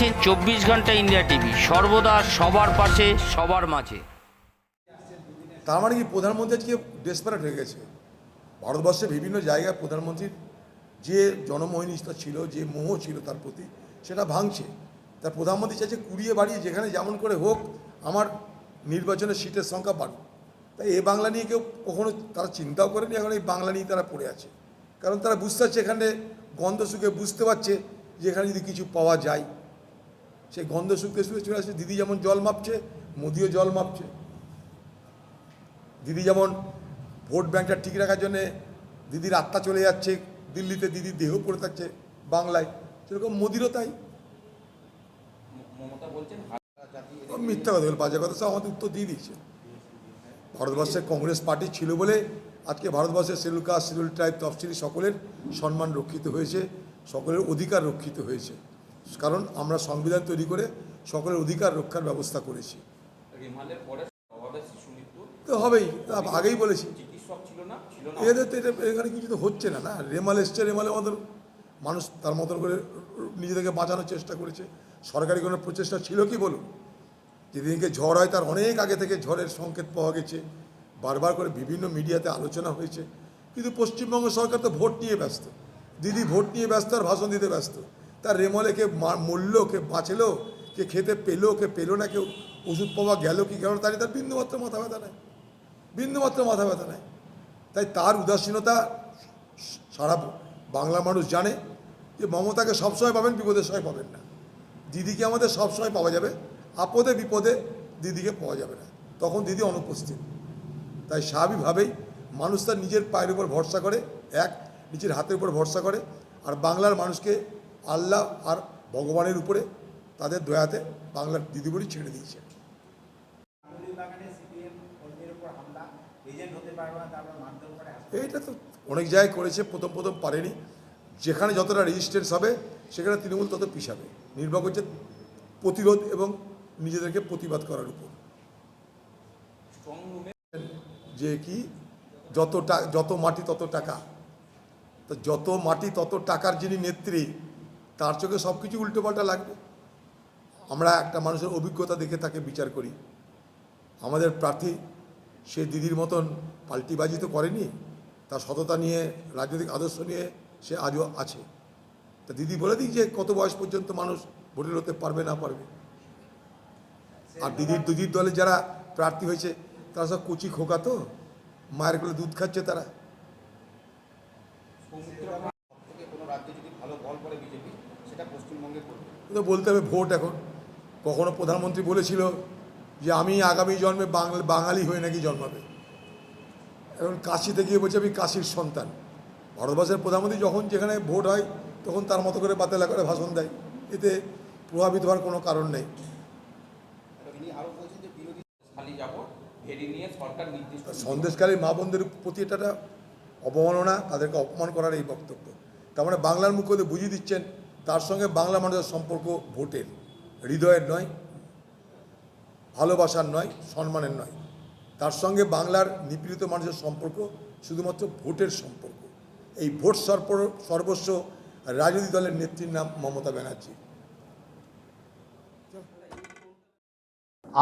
দেখছেন চব্বিশ ঘণ্টা ইন্ডিয়া টিভি। সর্বদা সবার পাশে, সবার মাঝে। তার মানে কি প্রধানমন্ত্রী আজকে ডেসপারেট হয়ে গেছে? ভারতবর্ষে বিভিন্ন জায়গায় প্রধানমন্ত্রীর যে জনমোহিনীতা ছিল, যে মোহ ছিল তার প্রতি, সেটা ভাঙছে। তার প্রধানমন্ত্রী চাইছে কুড়িয়ে বাড়িয়ে যেখানে যেমন করে হোক, আমার নির্বাচনের সিটের সংখ্যা বাড়ুক। তাই এ বাংলা নিয়ে কেউ কখনো তারা চিন্তাও করেনি? এখন এই বাংলা নিয়ে তারা পড়ে আছে। কারণ তারা বুঝতে পারছে এখানে গন্ধ সুখে বুঝতে পারছে যে এখানে যদি কিছু পাওয়া যায় সেই গন্ধ শুকে শুকে চলে আসছে দিদি যেমন জল মাপছে মোদিও জল মাপছে। দিদি যেমন ভোট ব্যাংকটা ঠিক রাখার জন্যে দিদির আত্মা চলে যাচ্ছে দিল্লিতে দিদির দেহ পড়ে থাকছে বাংলায়। সেরকম মোদিরও তাই। মিথ্যা কথা বলে বাজে কথা। সব আমাদের উত্তর দিয়ে দিচ্ছে ভারতবর্ষে কংগ্রেস পার্টি ছিল বলে আজকে ভারতবর্ষের শিডিউল কাস্ট শিডিউল ট্রাইব তফসিলি সকলের সম্মান রক্ষিত হয়েছে সকলের অধিকার রক্ষিত হয়েছে। কারণ আমরা সংবিধান তৈরি করে সকলের অধিকার রক্ষার ব্যবস্থা করেছি। তো হবেই আগেই বলেছি। এদের তো এটা এখানে কিছু তো হচ্ছে না না? রেমাল এসছে রেমালের মতন মানুষ তার মতন করে নিজেদেরকে বাঁচানোর চেষ্টা করেছে। সরকারি কোনো প্রচেষ্টা ছিল কি বলুন? যেদিনকে ঝড় হয় তার অনেক আগে থেকে ঝড়ের সংকেত পাওয়া গেছে। বারবার করে বিভিন্ন মিডিয়াতে আলোচনা হয়েছে। কিন্তু পশ্চিমবঙ্গ সরকার তো ভোট নিয়ে ব্যস্ত। দিদি ভোট নিয়ে ব্যস্ত আর ভাষণ দিতে ব্যস্ত। তার রেমলে কে মা- মরলো, কে বাঁচলো, কে খেতে পেল, কে পেল না, কেউ ওষুধ পাওয়া গেল কি গেল তারই তার বিন্দুমাত্র মাথা ব্যথা নেই। বিন্দুমাত্র মাথা ব্যথা নেই। তাই তার উদাসীনতা সারা বাংলা মানুষ জানে যে মমতাকে সবসময় পাবেন, বিপদের সময় পাবেন না। দিদিকে আমাদের সবসময় পাওয়া যাবে, আপদে বিপদে দিদিকে পাওয়া যাবে না। তখন দিদি অনুপস্থিত। তাই স্বাভাবিকভাবেই মানুষ তার নিজের পায়ের উপর ভরসা করে, এক, নিজের হাতের উপর ভরসা করে, আর বাংলার মানুষকে আল্লাহ আর ভগবানের উপরে তাদের দয়াতে বাংলার দিদিবড়ি ছেড়ে দিয়েছে এইটা তো অনেক জায়গায় করেছে, প্রথম প্রথম পারেনি। যেখানে যতটা রেজিস্ট্যান্স হবে, সেখানে তৃণমূল তত পিছাবে নির্ভর করছে প্রতিরোধ এবং নিজেদেরকে প্রতিবাদ করার উপর। যে কি, যত যত মাটি তত টাকা। তো যত মাটি তত টাকার যিনি নেত্রী তার চোখে সব কিছু উল্টোপাল্টা লাগবে। আমরা একটা মানুষের অভিজ্ঞতা দেখে তাকে বিচার করি। আমাদের প্রার্থী সে দিদির মতন পাল্টিবাজি তো করেনি, তার সততা নিয়ে, রাজনৈতিক আদর্শ নিয়ে সে আজও আছে। তা দিদি বলে দিক যে কত বয়স পর্যন্ত মানুষ ভোটের হতে পারবে না পারবে। আর দিদির দিদির দলে যারা প্রার্থী হয়েছে, তারা সব কুচি খোকা তো, মায়ের কোলে দুধ খাচ্ছে তারা থেকে কোনো রাজ্যে যদি ভালো বল করে বিজেপি সেটা পশ্চিমবঙ্গে করবে তো বলতে হবে ভোট এখন। কখনো প্রধানমন্ত্রী বলেছিল যে আমি আগামী জন্মে বাংলা বাঙালি হয়ে নাকি জন্মাবে। এখন কাশিতে গিয়ে বলছে আমি কাশির সন্তান। ভারতবর্ষের প্রধানমন্ত্রী যখন যেখানে ভোট হয় তখন তার মতো করে বাতেলা করে ভাষণ দেয়। এতে প্রভাবিত হওয়ার কোনো কারণ নেই। সন্দেশকারী মা বোনদের প্রতি এটা অবমাননা তাদেরকে অপমান করার এই বক্তব্য। তার মানে বাংলার মুখ্যমন্ত্রী বুঝিয়ে দিচ্ছেন তার সঙ্গে বাংলা মানুষের সম্পর্ক ভোটের। হৃদয়ের নয়, ভালোবাসার নয়, সম্মানের নয়। তার সঙ্গে বাংলার নিপীড়িত মানুষের সম্পর্ক শুধুমাত্র ভোটের সম্পর্ক। এই ভোট সর্ব সর্বস্ব রাজনৈতিক দলের নেত্রীর নাম মমতা ব্যানার্জি।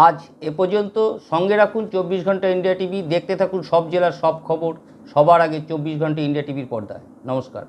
আজ এ পর্যন্ত সঙ্গে রাখুন চব্বিশ ঘণ্টা ইন্ডিয়া টিভি। দেখতে থাকুন সব জেলার সব খবর। সবার আগে চব্বিশ ঘণ্টা ইন্ডিয়া টিভির পর্দায়। নমস্কার।